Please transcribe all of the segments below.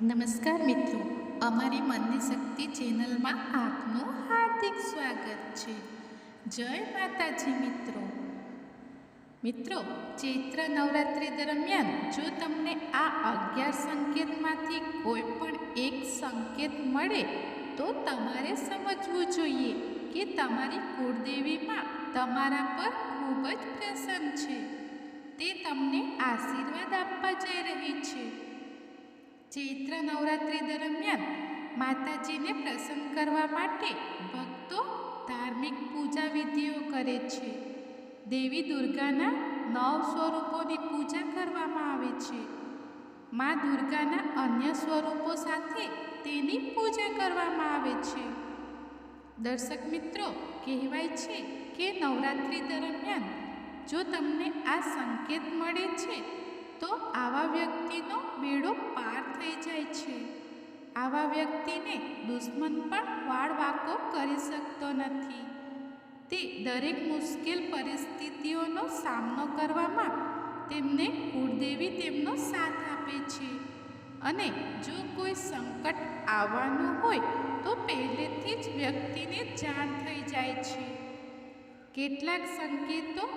નમસ્કાર મિત્રો, અમારી મનની શક્તિ ચેનલમાં આપનું હાર્દિક સ્વાગત છે. જય માતાજી મિત્રો. મિત્રો, ચૈત્ર નવરાત્રિ દરમિયાન જો તમને આ અગિયાર સંકેતમાંથી કોઈ પણ એક સંકેત મળે, તો તમારે સમજવું જોઈએ કે તમારી કુળદેવીમાં તમારા પર ખૂબ જ પ્રસન્ન છે. તે તમને આશીર્વાદ આપવા જઈ રહી છે. ચૈત્ર નવરાત્રિ દરમિયાન માતાજીને પ્રસન્ન કરવા માટે ભક્તો ધાર્મિક પૂજા વિધિઓ કરે છે. દેવી દુર્ગાના નવ સ્વરૂપોની પૂજા કરવામાં આવે છે. મા દુર્ગાના અન્ય સ્વરૂપો સાથે તેની પૂજા કરવામાં આવે છે. દર્શક મિત્રો, કહેવાય છે કે નવરાત્રિ દરમિયાન જો તમને આ સંકેત મળે છે, તો આવા વ્યક્તિનો બેડો થઈ જાય છે. આવા વ્યક્તિને દુશ્મન પણ વાળ વાકો કરી શકતો નથી. તે દરેક મુશ્કેલ પરિસ્થિતિઓનો સામનો કરવામાં તેમને કુળદેવી તેમનો સાથ આપે છે. અને જો કોઈ સંકટ આવવાનું હોય તો પહેલેથી જ વ્યક્તિને જાણ થઈ જાય છે. કેટલાક સંકેતો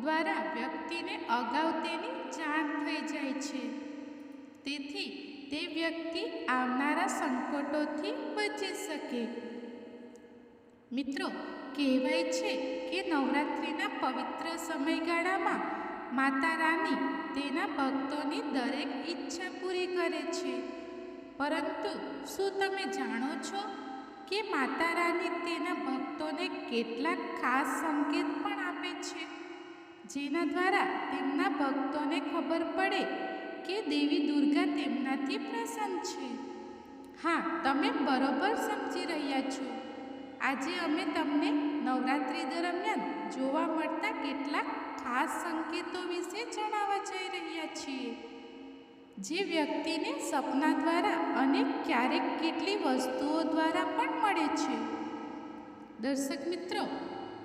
દ્વારા વ્યક્તિને અગાઉ તેની જાણ થઈ જાય છે. તેથી તે વ્યક્તિ આવનારા સંકટોથી બચી શકે. મિત્રો, કહેવાય છે કે નવરાત્રિના પવિત્ર સમયગાળામાં માતા રાની તેના ભક્તોની દરેક ઈચ્છા પૂરી કરે છે. પરંતુ શું તમે જાણો છો કે માતા રાની તેના ભક્તોને કેટલાક ખાસ સંકેત પણ આપે છે? જેના દ્વારા તેમના ભક્તોને ખબર પડે કે દેવી દુર્ગા તેમનાથી પ્રસન્ન છે. હા, તમે બરોબર સમજી રહ્યા છો. આજે અમે તમને નવરાત્રિ દરમિયાન જોવા મળતા કેટલાક ખાસ સંકેતો વિશે જણાવવા જઈ રહ્યા છીએ. જે વ્યક્તિને સપના દ્વારા અને ક્યારેક કેટલી વસ્તુઓ દ્વારા પણ મળે છે. દર્શક મિત્રો,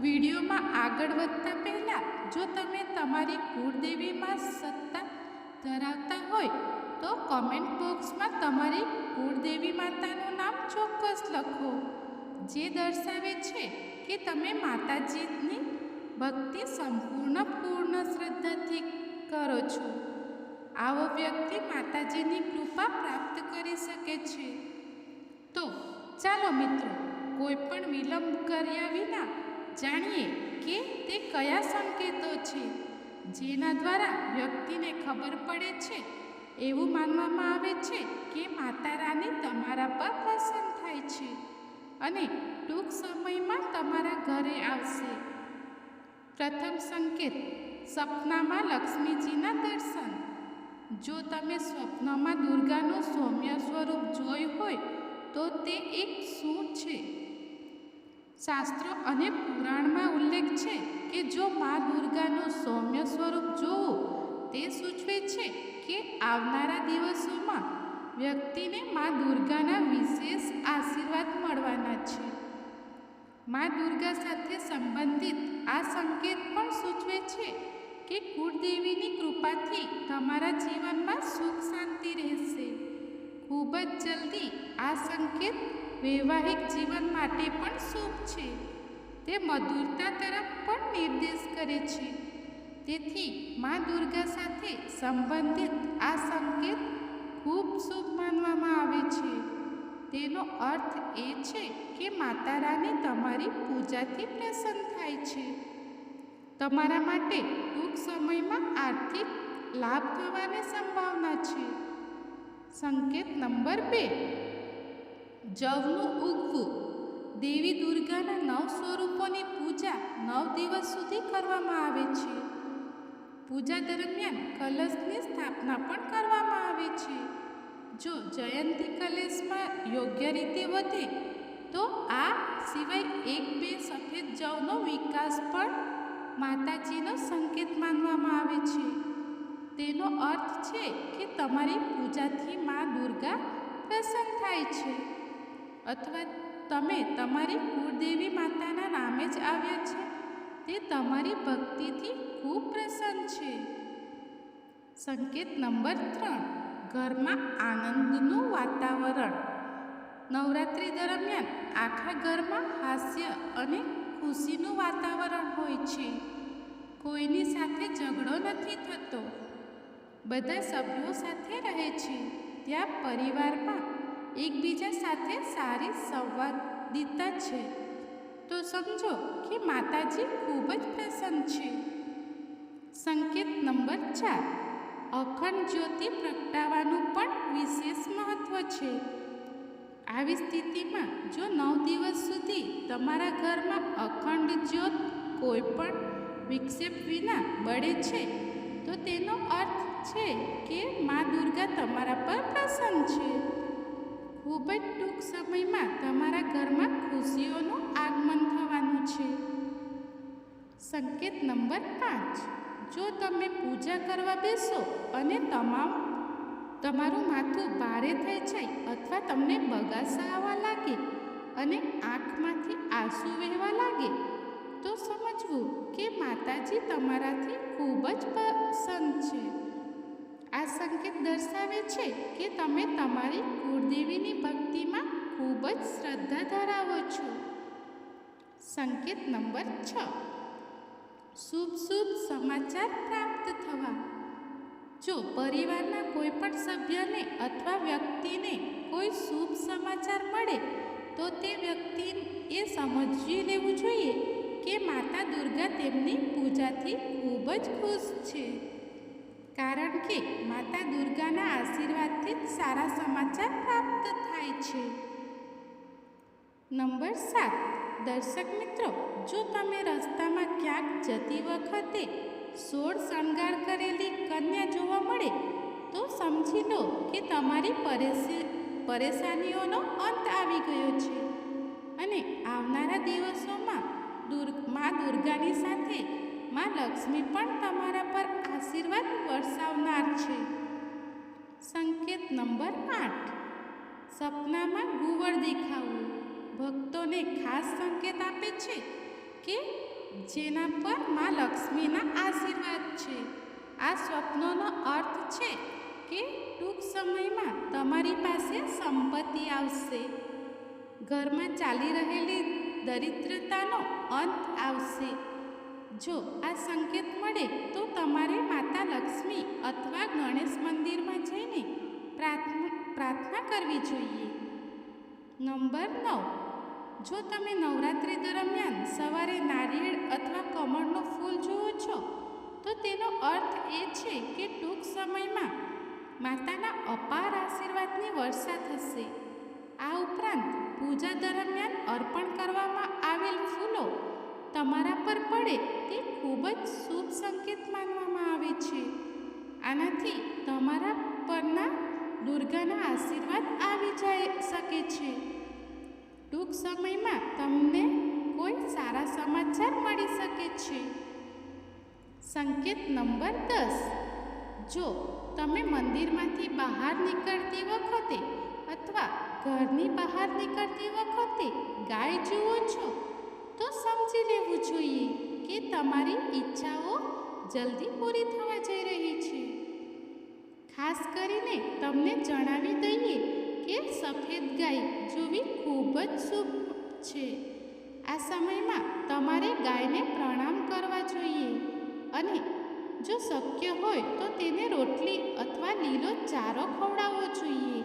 વિડીયોમાં આગળ વધતા પહેલાં જો તમે તમારી કુળદેવીમાં સત્તા ધરાવતા હોય, તો કોમેન્ટ બોક્સમાં તમારી કુળદેવી માતાનું નામ ચોક્કસ લખો. જે દર્શાવે છે કે તમે માતાજીની ભક્તિ સંપૂર્ણ પૂર્ણ શ્રદ્ધાથી કરો છો. આવો વ્યક્તિ માતાજીની કૃપા પ્રાપ્ત કરી શકે છે. તો ચાલો મિત્રો, કોઈ પણ વિલંબ કર્યા વિના જાણીએ કે તે કયા સંકેતો છે. જેના દ્વારા વ્યક્તિને ખબર પડે છે, એવું માનવામાં આવે છે કે માતા રાની તમારા પર પ્રસન્ન થાય છે અને ટૂંક સમયમાં તમારા ઘરે આવશે. પ્રથમ સંકેત, સપનામાં લક્ષ્મીજીના દર્શન. જો તમે સ્વપ્નમાં દુર્ગાનું સૌમ્ય સ્વરૂપ જોયું હોય, તો તે એક શું છે? શાસ્ત્રો અને પુરાણમાં ઉલ્લેખ છે કે જો મા દુર્ગાનું સૌમ્ય સ્વરૂપ જોવું, તે સૂચવે છે કે આવનારા દિવસોમાં વ્યક્તિને મા દુર્ગાના વિશેષ આશીર્વાદ મળવાના છે. મા દુર્ગા સાથે સંબંધિત આ સંકેત પણ સૂચવે છે કે કુળદેવીની કૃપાથી તમારા જીવનમાં સુખ શાંતિ રહેશે. ખૂબ જ જલ્દી આ સંકેત વૈવાહિક જીવન માટે પણ શુભ છે. તે મધુરતા તરફ પણ નિર્દેશ કરે છે. તેથી મા દુર્ગા સાથે સંબંધિત આ સંકેત ખૂબ શુભ માનવામાં આવે છે. તેનો અર્થ એ છે કે માતા રાની તમારી પૂજાથી પ્રસન્ન થાય છે. તમારા માટે ટૂંક સમયમાં આર્થિક લાભ થવાની સંભાવના છે. સંકેત નંબર બે. જવનું ઉગવું. દેવી દુર્ગાના નવ સ્વરૂપોની પૂજા નવ દિવસ સુધી કરવામાં આવે છે. પૂજા દરમિયાન કલશની સ્થાપના પણ કરવામાં આવે છે. જો જયંતી કલેશમાં યોગ્ય રીતે વધે, તો આ સિવાય એક બે સફેદ જવનો વિકાસ પણ માતાજીનો સંકેત માનવામાં આવે છે. તેનો અર્થ છે કે તમારી પૂજાથી મા દુર્ગા પ્રસન્ન થાય છે. અથવા તમે તમારી કુળદેવી માતાના નામે જ આવ્યા છે. તે તમારી ભક્તિથી ખૂબ પ્રસન્ન છે. સંકેત નંબર ત્રણ. ઘરમાં આનંદનું વાતાવરણ. નવરાત્રિ દરમિયાન આખા ઘરમાં હાસ્ય અને ખુશીનું વાતાવરણ હોય છે. કોઈની સાથે ઝઘડો નથી થતો. બધા સભ્યો સાથે રહે છે. ત્યાં પરિવારમાં એકબીજા સાથે સારી સંવાદિતા છે. તો સમજો કે માતાજી ખૂબ જ પ્રસન્ન છે. સંકેત નંબર ચાર. અખંડ જ્યોતિ પ્રગટાવવાનું પણ વિશેષ મહત્વ છે. આવી સ્થિતિમાં જો નવ દિવસ સુધી તમારા ઘરમાં અખંડ જ્યોત કોઈ પણ વિક્ષેપ વિના બળે છે, તો તેનો અર્થ છે કે મા દુર્ગા તમારા પર પ્રસન્ન છે. ખૂબ જ ટૂંક સમયમાં તમારા ઘરમાં ખુશીઓનું આગમન થવાનું છે. સંકેત નંબર પાંચ. જો તમે પૂજા કરવા બેસો અને તમામ, તમારું માથું ભારે થઈ જાય અથવા તમને બગાસા આવવા લાગે અને આંખમાંથી આંસુ વહેવા લાગે, તો સમજવું કે માતાજી તમારાથી ખૂબ જ પસંદ છે. આ સંકેત દર્શાવે છે કે તમે તમારી કુળદેવીની ભક્તિમાં ખૂબ જ શ્રદ્ધા ધરાવો છો. સંકેત નંબર છ. શુભ શુભ સમાચાર પ્રાપ્ત થવા. જો પરિવારના કોઈ પણ સભ્યને અથવા વ્યક્તિને કોઈ શુભ સમાચાર મળે, તો તે વ્યક્તિ એ સમજી લેવું જોઈએ કે માતા દુર્ગા તેમની પૂજાથી ખૂબ જ ખુશ છે. કારણ કે માતા દુર્ગાના આશીર્વાદથી જ સારા સમાચાર પ્રાપ્ત થાય છે. નંબર સાત. દર્શક મિત્રો, જો તમે રસ્તામાં ક્યાંક જતી વખતે સોળ શણગાર કરેલી કન્યા જોવા મળે, તો સમજી લો કે તમારી પરેશી, પરેશાનીઓનો અંત આવી ગયો છે. અને આવનારા દિવસોમાં દુર્ગ, મા દુર્ગાની સાથે મા લક્ષ્મી પણ તમારા પર આશીર્વાદ વરસાવનાર છે. સંકેત નંબર આઠ. સપનામાં ગુવળ દેખાવું. ભક્તોને ખાસ સંકેત આપે છે કે જેના પર મા લક્ષ્મીના આશીર્વાદ છે. આ સ્વપ્નોનો અર્થ છે કે ટૂંક સમયમાં તમારી પાસે સંપત્તિ આવશે. ઘરમાં ચાલી રહેલી દરિદ્રતાનો અંત આવશે. જો આ સંકેત મળે તો તમારે માતા લક્ષ્મી અથવા ગણેશ મંદિરમાં જઈને પ્રાર્થના પ્રાર્થના કરવી જોઈએ. નંબર નવ. જો તમે નવરાત્રિ દરમિયાન સવારે નારિયેળ અથવા કમળનું ફૂલ જુઓ છો, તો તેનો અર્થ એ છે કે ટૂંક સમયમાં માતાના અપાર આશીર્વાદની વર્ષા થશે. આ ઉપરાંત પૂજા દરમિયાન અર્પણ કરવામાં આવેલ ફૂલો તમારા પર પડે તે ખૂબ જ શુભ સંકેત માનવામાં આવે છે. આનાથી તમારા પરના દુર્ગાના આશીર્વાદ આવી જાય શકે છે. ટૂંક સમયમાં તમને કોઈ સારા સમાચાર મળી શકે છે. સંકેત નંબર દસ. જો તમે મંદિરમાંથી બહાર નીકળતી વખતે અથવા ઘરની બહાર નીકળતી વખતે ગાય જુઓ છો તો સમજી લેવું જોઈએ કે તમારી ઈચ્છાઓ જલ્દી પૂરી થવા જઈ રહી છે. ખાસ કરીને તમને જણાવી દઈએ કે સફેદ ગાય જોવી ખૂબ જ શુભ છે. આ સમયમાં તમારે ગાયને પ્રણામ કરવા જોઈએ અને જો શક્ય હોય તો તેને રોટલી અથવા લીલો ચારો ખવડાવવો જોઈએ.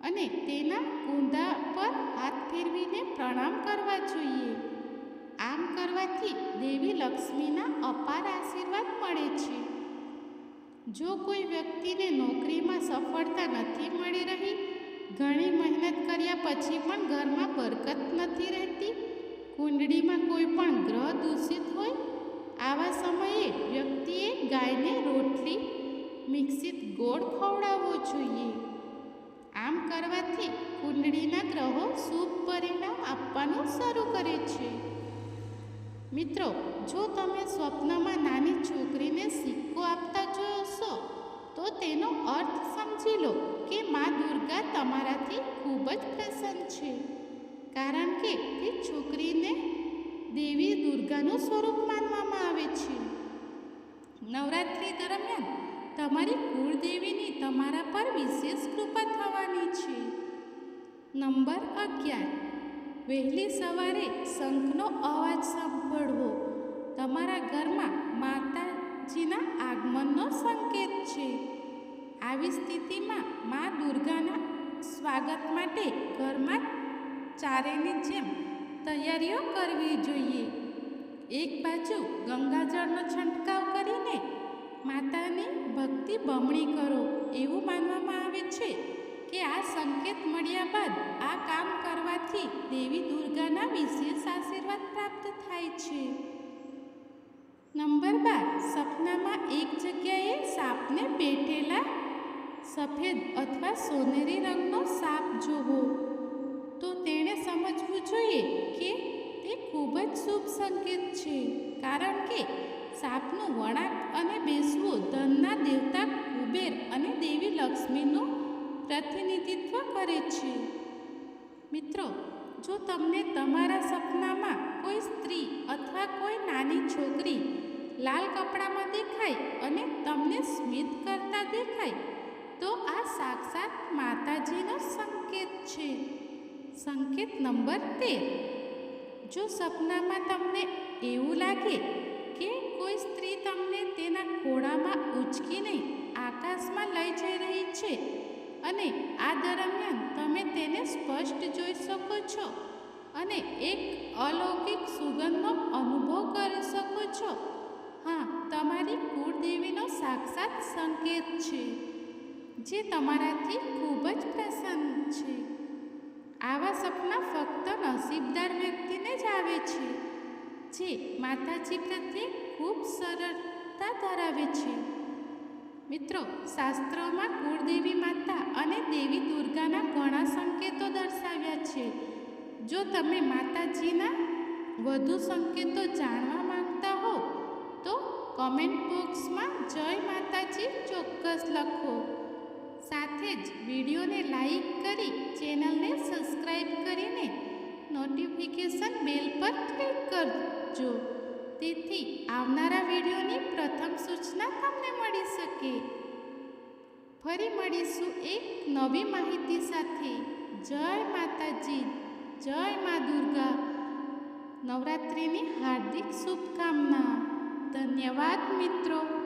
અને તેના ઊંધા પર હાથ ફેરવીને પ્રણામ કરવા જોઈએ. આમ કરવાથી દેવી લક્ષ્મીના અપાર આશીર્વાદ મળે છે. જો કોઈ વ્યક્તિને નોકરીમાં સફળતા નથી મળી રહી, ઘણી મહેનત કર્યા પછી પણ ઘરમાં બરકત નથી રહેતી, કુંડળીમાં કોઈ પણ ગ્રહ દૂષિત હોય, આવા સમયે વ્યક્તિએ ગાયને રોટલી, મિક્સિત ગોળ ખવડાવવો જોઈએ. આમ કરવાથી કુંડળીના ગ્રહો શુભ પરિણામ આપવાનું શરૂ કરે છે. મિત્રો, જો તમે સ્વપ્નમાં નાની છોકરીને સિક્કો આપતા જોશો તો તેનો અર્થ સમજી લો કે મા દુર્ગા તમારાથી ખૂબ જ પ્રસન્ન છે. કારણ કે તે છોકરીને દેવી દુર્ગાનું સ્વરૂપ માનવામાં આવે છે. નવરાત્રિ દરમિયાન તમારી કુળદેવીની તમારા પર વિશેષ કૃપા થવાની છે. નંબર અગિયાર. વહેલી સવારે શંખનો અવાજ સાંભળવો. તમારા ઘરમાં માતાજીના આગમનનો સંકેત છે. આવી સ્થિતિમાં મા દુર્ગાના સ્વાગત માટે ઘરમાં ચારેની જેમ તૈયારીઓ કરવી જોઈએ. એક બાજુ ગંગાજળનો છંટકાવ કરીને માતાની ભક્તિ બમણી કરો. એવું માનવામાં આવે છે કે આ સંકેત મળ્યા બાદ આ કામ કરવાથી દેવી દુર્ગાના વિશેષ આશીર્વાદ પ્રાપ્ત થાય છે. નંબર બાર, સપનામાં એક જગ્યાએ સાપને બેઠેલા સફેદ અથવા સોનેરી રંગનો સાપ જોવો. તો તેણે સમજવું જોઈએ કે તે ખૂબ જ શુભ સંકેત છે, કારણ કે સાપનું વળાંક અને બેસવું ધનના દેવતા કુબેર અને દેવી લક્ષ્મીનું પ્રતિનિધિત્વ કરે છે. મિત્રો, જો તમને તમારા સપનામાં કોઈ સ્ત્રી અથવા કોઈ નાની છોકરી લાલ કપડામાં દેખાય અને તમને સ્મિત કરતા દેખાય, તો આ સાક્ષાત માતાજીનો સંકેત છે. સંકેત નંબર તેર. જો સપનામાં તમને એવું લાગે કે કોઈ સ્ત્રી તમને તેના ખોળામાં ઉચકીને આકાશમાં લઈ જઈ રહી છે. અને આ દરમિયાન તમે તેને સ્પષ્ટ જોઈ શકો છો અને એક અલૌકિક સુગંધનો અનુભવ કરી શકો છો. હા, તમારી કુળદેવીનો સાક્ષાત સંકેત છે, જે તમારાથી ખૂબ જ પ્રસન્ન છે. આવા સપના ફક્ત નસીબદાર વ્યક્તિને જ આવે છે, જે માતાજી પ્રત્યે ખૂબ સરળતા ધરાવે છે. મિત્રો, શાસ્ત્રોમાં કુળદેવી માતા અને દેવી દુર્ગાના ઘણા સંકેતો દર્શાવ્યા છે. જો તમે માતાજીના વધુ સંકેતો જાણવા માંગતા હો, તો કોમેન્ટ બોક્સમાં જય માતાજી ચોક્કસ લખો. સાથે જ વિડીયોને લાઈક કરી ચેનલને સબસ્ક્રાઈબ કરીને નોટિફિકેશન બેલ પર ક્લિક કરજો. તેથી આવનારા વિડીયોની પ્રથમ સૂચના તમને મળી શકે. ફરી મળીશું એક નવી માહિતી સાથે. જય માતાજી, જય મા દુર્ગા. નવરાત્રિની હાર્દિક શુભકામના. ધન્યવાદ મિત્રો.